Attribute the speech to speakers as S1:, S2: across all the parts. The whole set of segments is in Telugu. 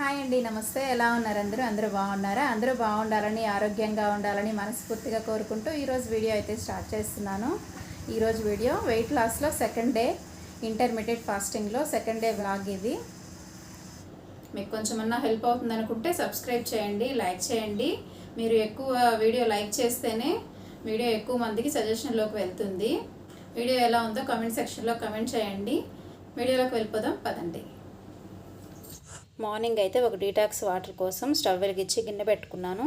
S1: హాయ్ అండి నమస్తే. ఎలా ఉన్నారు అందరూ? అందరూ బాగున్నారా? అందరూ బాగుండాలని ఆరోగ్యంగా ఉండాలని మనస్ఫూర్తిగా కోరుకుంటూ ఈరోజు వీడియో అయితే స్టార్ట్ చేస్తున్నాను. ఈరోజు వీడియో వెయిట్ లాస్లో సెకండ్ డే ఇంటర్మీడియట్ ఫాస్టింగ్లో సెకండ్ డే వ్లాగ్ ఇది. మీకు కొంచెమన్నా హెల్ప్ అవుతుంది అనుకుంటే సబ్స్క్రైబ్ చేయండి లైక్ చేయండి. మీరు ఎక్కువ వీడియో లైక్ చేస్తేనే వీడియో ఎక్కువ మందికి సజెషన్లోకి వెళ్తుంది. వీడియో ఎలా ఉందో కమెంట్ సెక్షన్లో కమెంట్ చేయండి. వీడియోలోకి వెళ్ళిపోదాం పదండి. మార్నింగ్ అయితే ఒక డీటాక్స్ వాటర్ కోసం స్టవ్ వెలిగించి గిన్నె పెట్టుకున్నాను.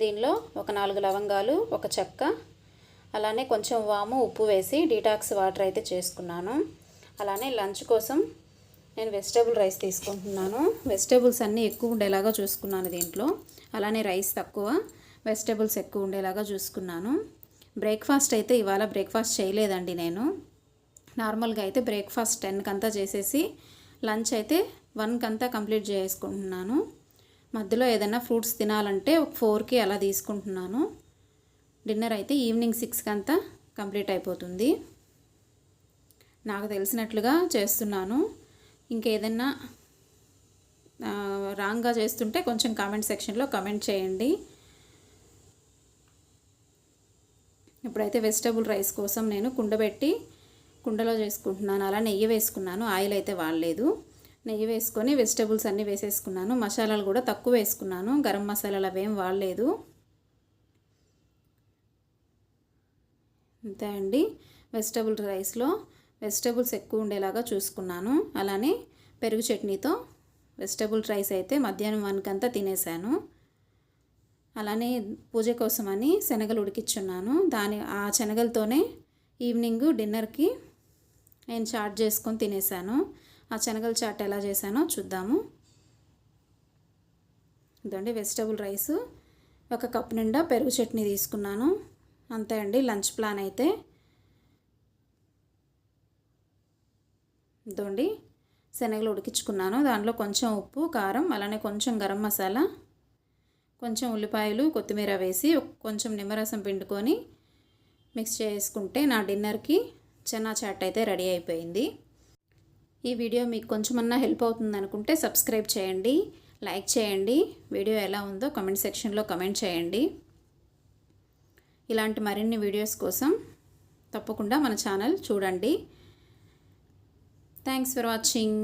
S1: దీనిలో ఒక నాలుగు లవంగాలు ఒక చెక్క అలానే కొంచెం వాము ఉప్పు వేసి డీటాక్స్ వాటర్ అయితే చేసుకున్నాను. అలానే లంచ్ కోసం నేను వెజిటేబుల్ రైస్ తీసుకుంటున్నాను. వెజిటేబుల్స్ అన్నీ ఎక్కువ ఉండేలాగా చూసుకున్నాను దీంట్లో. అలానే రైస్ తక్కువ వెజిటేబుల్స్ ఎక్కువ ఉండేలాగా చూసుకున్నాను. బ్రేక్ఫాస్ట్ అయితే ఇవాళ బ్రేక్ఫాస్ట్ చేయలేదండి నేను. నార్మల్గా అయితే బ్రేక్ఫాస్ట్ టెన్కి అంతా చేసేసి లంచ్ అయితే వన్కి అంతా కంప్లీట్ చేసుకుంటున్నాను. మధ్యలో ఏదైనా ఫ్రూట్స్ తినాలంటే ఒక ఫోర్కి అలా తీసుకుంటున్నాను. డిన్నర్ అయితే ఈవినింగ్ సిక్స్కి అంతా కంప్లీట్ అయిపోతుంది. నాకు తెలిసినట్లుగా చేస్తున్నాను. ఇంకేదన్నా రాంగ్గా చేస్తుంటే కొంచెం కామెంట్ సెక్షన్లో కమెంట్ చేయండి. ఇప్పుడైతే వెజిటబుల్ రైస్ కోసం నేను కుండబెట్టి కుండలో చేసుకుంటున్నాను. అలా నెయ్యి వేసుకున్నాను. ఆయిల్ అయితే వాడలేదు. నెయ్యి వేసుకొని వెజిటబుల్స్ అన్నీ వేసేసుకున్నాను. మసాలాలు కూడా తక్కువ వేసుకున్నాను. గరం మసాలాలు అవేం వాడలేదు. అంతే అండి. వెజిటబుల్ రైస్లో వెజిటబుల్స్ ఎక్కువ ఉండేలాగా చూసుకున్నాను. అలానే పెరుగు చట్నీతో వెజిటబుల్ రైస్ అయితే మధ్యాహ్నం వన్కంతా తినేసాను. అలానే పూజ కోసమని శనగలు ఉడికిచ్చున్నాను. దాని ఆ శనగలతోనే ఈవినింగ్ డిన్నర్కి నేను చాట్ చేసుకొని తినేసాను. ఆ శనగల చాట్ ఎలా చేశానో చూద్దాము. ఇదండి వెజిటబుల్ రైస్. ఒక కప్ నిండా పెరుగు చట్నీ తీసుకున్నాను. అంతే అండి లంచ్ ప్లాన్ అయితే. ఇదండి శనగలు ఉడికించుకున్నాను. దాంట్లో కొంచెం ఉప్పు కారం అలానే కొంచెం గరం మసాలా కొంచెం ఉల్లిపాయలు కొత్తిమీర వేసి కొంచెం నిమ్మరసం పిండుకొని మిక్స్ చేసుకుంటే నా డిన్నర్కి చెన్నా చాట్ అయితే రెడీ అయిపోయింది. ఈ వీడియో మీకు కొంచెమన్నా హెల్ప్ అవుతుంది అనుకుంటే సబ్స్క్రైబ్ చేయండి లైక్ చేయండి. వీడియో ఎలా ఉందో కమెంట్ సెక్షన్లో కమెంట్ చేయండి. ఇలాంటి మరిన్ని వీడియోస్ కోసం తప్పకుండా మన ఛానల్ చూడండి. Thanks for watching.